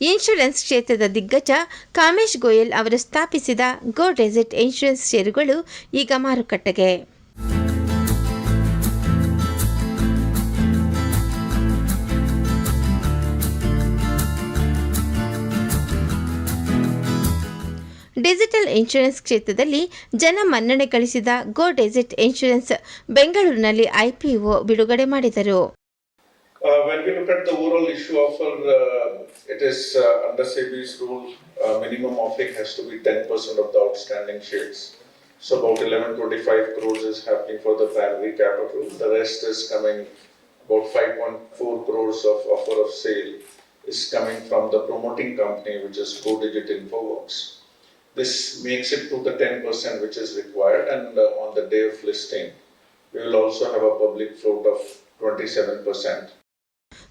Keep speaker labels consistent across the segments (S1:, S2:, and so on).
S1: Insurance ಕ್ಷೇತ್ರದ ದಿಗ್ಗಜ ಕಾಮೇಶ್ ಗೋಯಲ್ ಅವರು ಸ್ಥಾಪಿಸಿದ ಗೋ ಡೆಸಿಟ್ ಇನ್ಶೂರೆನ್ಸ್ ಷೇರುಗಳು ಈಗ ಮಾರುಕಟ್ಟೆಗೆ. ಡಿಜಿಟಲ್ ಇನ್ಶೂರೆನ್ಸ್ ಕ್ಷೇತ್ರದಲ್ಲಿ ಜನ ಮನ್ನಣೆ ಗಳಿಸಿದ ಗೋ ಡೆಸಿಟ್ ಇನ್ಶೂರೆನ್ಸ್ ಬೆಂಗಳೂರಿನಲ್ಲಿ ಐಪಿಒ ಬಿಡುಗಡೆ ಮಾಡಿದರು.
S2: Uh, when we look at the overall issue offer, uh, it is uh, under SEBI's rule, uh, minimum offering has to be ten percent of the outstanding shares. So about eleven twenty-five crores is happening for the primary capital, the rest is coming, about five point four crores of offer of sale is coming from the promoting company, which is Go Digit Infoworks. This makes it to the ten percent which is required and uh, on the day of listing, we will also have a public float of twenty-seven percent.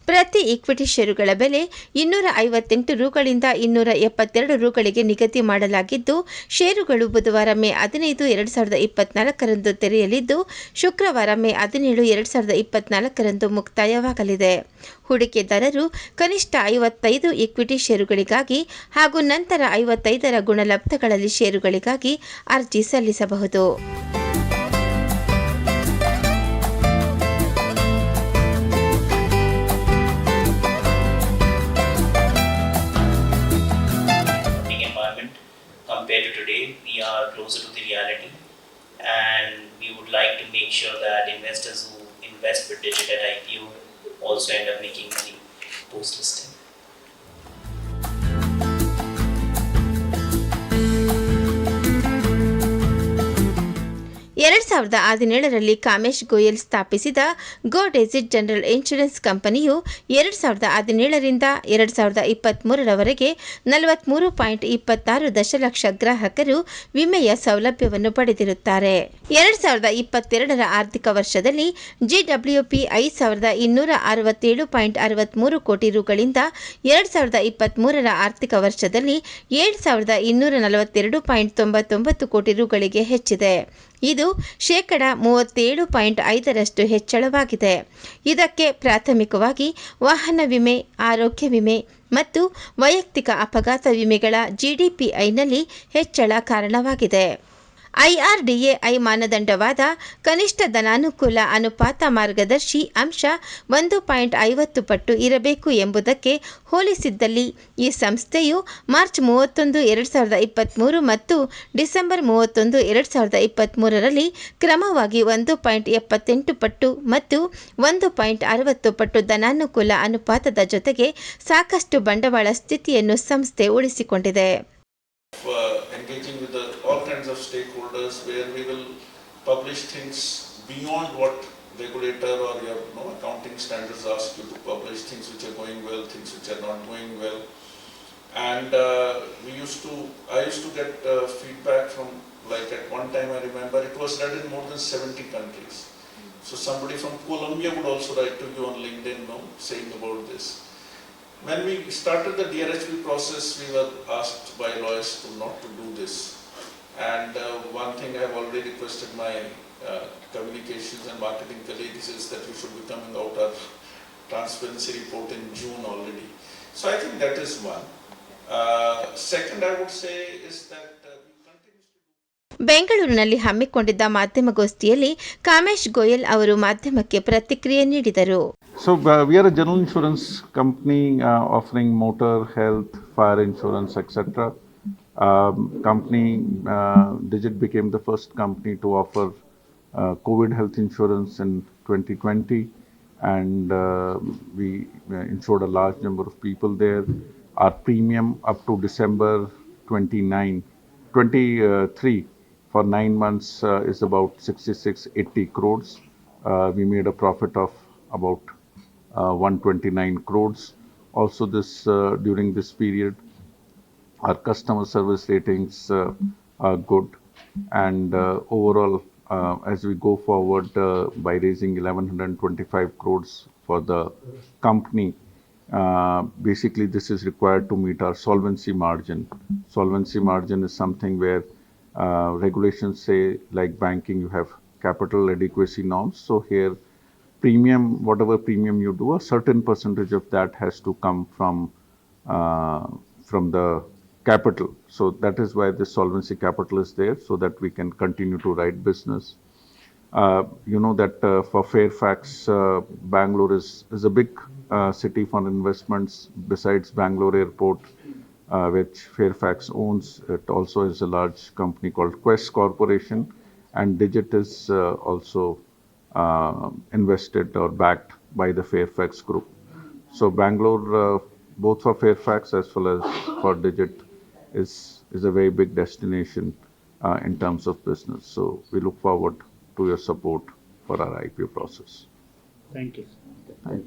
S1: ಪ್ರತಿ equity ಷೇರುಗಳ ಬೆಲೆ ಇನ್ನೂರ ಐವತ್ತೆಂಟು ರುಗಳಿಂದ ಇನ್ನೂರ ಎಪ್ಪತ್ತೆರಡು ರುಗಳಿಗೆ ನಿಗದಿ ಮಾಡಲಾಗಿದ್ದು, ಷೇರುಗಳು ಬುಧವಾರ ಮೇ ಹದಿನೈದು, ಎರಡು ಸಾವಿರದ ಇಪ್ಪತ್ನಾಲ್ಕರಂದು ತೆರೆಯಲಿದ್ದು, ಶುಕ್ರವಾರ ಮೇ ಹದಿನೇಳು, ಎರಡು ಸಾವಿರದ ಇಪ್ಪತ್ನಾಲ್ಕರಂದು ಮುಕ್ತಾಯವಾಗಲಿದೆ. ಹೂಡಿಕೆದಾರರು ಕನಿಷ್ಠ ಐವತ್ತೈದು ಇಕ್ವಿಟಿ ಷೇರುಗಳಿಗಾಗಿ ಹಾಗೂ ನಂತರ ಐವತ್ತೈದರ ಗುಣಲಬ್ಧಗಳಲ್ಲಿ ಷೇರುಗಳಿಗಾಗಿ ಅರ್ಜಿ ಸಲ್ಲಿಸಬಹುದು.
S3: And we would like to make sure that investors who invest with Digit at IPO also end up making money post listing.
S1: ಎರಡ್ ಸಾವಿರದ ಹದಿನೇಳರಲ್ಲಿ ಕಾಮೇಶ್ ಗೋಯಲ್ ಸ್ಥಾಪಿಸಿದ ಗೋ ಡೆಸಿಟ್ ಜನರಲ್ ಇನ್ಶೂರೆನ್ಸ್ ಕಂಪನಿಯು ಎರಡ್ ಸಾವಿರದ ಹದಿನೇಳರಿಂದ ಎರಡ್ ಸಾವಿರದ ಇಪ್ಪತ್ತ್ಮೂರರವರೆಗೆ ನಲವತ್ತ್ಮೂರು ಪಾಯಿಂಟ್ ಇಪ್ಪತ್ತಾರು ದಶಲಕ್ಷ ಗ್ರಾಹಕರು ವಿಮೆಯ ಸೌಲಭ್ಯವನ್ನು ಪಡೆದಿರುತ್ತಾರೆ. ಎರಡ್ ಸಾವಿರದ ಇಪ್ಪತ್ತೆರಡರ ಆರ್ಥಿಕ ವರ್ಷದಲ್ಲಿ ಜಿಡಬ್ಲ್ಯೂಪಿ ಐದು ಸಾವಿರದ ಇನ್ನೂರ ಅರವತ್ತೇಳು ಪಾಯಿಂಟ್ ಅರವತ್ತ್ಮೂರು ಕೋಟಿ ರುಗಳಿಂದ ಎರಡ್ ಸಾವಿರದ ಇಪ್ಪತ್ತ್ಮೂರರ ಆರ್ಥಿಕ ವರ್ಷದಲ್ಲಿ ಏಳು ಸಾವಿರದ ಇನ್ನೂರ ನಲವತ್ತೆರಡು ಪಾಯಿಂಟ್ ತೊಂಬತ್ತೊಂಬತ್ತು ಕೋಟಿ ರುಗಳಿಗೆ ಹೆಚ್ಚಿದೆ. ಇದು ಶೇಕಡ ಮೂವತ್ತೇಳು ಪಾಯಿಂಟ್ ಐದರಷ್ಟು ಹೆಚ್ಚಳವಾಗಿದೆ. ಇದಕ್ಕೆ ಪ್ರಾಥಮಿಕವಾಗಿ ವಾಹನ ವಿಮೆ, ಆರೋಗ್ಯ ವಿಮೆ ಮತ್ತು ವೈಯಕ್ತಿಕ ಅಪಘಾತ ವಿಮೆಗಳ ಜಿಡಿಪಿಐನಲ್ಲಿ ಹೆಚ್ಚಳ ಕಾರಣವಾಗಿದೆ. ಐಆರ್ಡಿಎಐ ಮಾನದಂಡವಾದ ಕನಿಷ್ಠ ಧನಾನುಕೂಲ ಅನುಪಾತ ಮಾರ್ಗದರ್ಶಿ ಅಂಶ ಒಂದು ಪಾಯಿಂಟ್ ಐವತ್ತು ಪಟ್ಟು ಇರಬೇಕು ಎಂಬುದಕ್ಕೆ ಹೋಲಿಸಿದ್ದಲ್ಲಿ ಈ ಸಂಸ್ಥೆಯು ಮಾರ್ಚ್ ಮೂವತ್ತೊಂದು ಎರಡು ಸಾವಿರದ ಇಪ್ಪತ್ತ್ಮೂರು ಮತ್ತು ಡಿಸೆಂಬರ್ ಮೂವತ್ತೊಂದು ಎರಡು ಸಾವಿರದ ಇಪ್ಪತ್ತ್ಮೂರರಲ್ಲಿ ಕ್ರಮವಾಗಿ ಒಂದು ಪಾಯಿಂಟ್ ಎಪ್ಪತ್ತೆಂಟು ಪಟ್ಟು ಮತ್ತು ಒಂದು ಪಾಯಿಂಟ್ ಅರವತ್ತು ಪಟ್ಟು ಧನಾನುಕೂಲ ಅನುಪಾತದ ಜೊತೆಗೆ ಸಾಕಷ್ಟು ಬಂಡವಾಳ ಸ್ಥಿತಿಯನ್ನು ಸಂಸ್ಥೆ ಉಳಿಸಿಕೊಂಡಿದೆ.
S2: Of stakeholders where we will publish things beyond what regulator or your you know, accounting standards ask you to publish, things which are going well, things which are not going well. And uh, we used to, I used to get uh, feedback from, like at one time I remember, it was read in more than 70 countries. So somebody from Colombia would also write to you on LinkedIn, no, saying about this. When we started the DRHP process, we were asked by lawyers to not to do this. And uh, one thing I have already requested my uh, communications and marketing colleagues is that we should be coming out our transparency report in June already. So I think that is one. Uh, second, I would say is that uh,
S1: ಬೆಂಗಳೂರಿನಲ್ಲಿ ಹಮ್ಮಿಕೊಂಡಿದ್ದ ಮಾಧ್ಯಮಗೋಷ್ಠಿಯಲ್ಲಿ ಕಾಮೇಶ್ ಗೋಯಲ್ ಅವರು ಮಾಧ್ಯಮಕ್ಕೆ ಪ್ರತಿಕ್ರಿಯೆ ನೀಡಿದರು
S4: So uh, we are a general insurance company uh, offering motor, health, fire insurance, etc. Um, company uh, Digit became the first company to offer uh, COVID health insurance in 2020, and uh, we uh, insured a large number of people there. Our premium up to December 29, 23 for nine months uh, is about 6680 crores. Uh, we made a profit of about uh, 129 crores. Also, this during this period, our customer service ratings uh, are good, and uh, overall, uh, as we go forward by raising 1125 crores for the company, basically this is required to meet our solvency margin. Solvency margin is something where regulations say, like banking, you have capital adequacy norms. So here, premium, whatever premium you do, a certain percentage of that has to come from from the capital. So that is why the solvency capital is there, so that we can continue to write business. Uh, you know that uh, for Fairfax, uh, Bangalore is, is a big uh, city for investments besides Bangalore Airport, uh, which Fairfax owns. It also is a large company called Quest Corporation, and Digit is uh, also invested or backed by the Fairfax Group. So Bangalore, both for Fairfax as well as for Digit, is is a very big destination uh, in terms of business. So we look forward to your support for our IPO process.
S5: Thank you.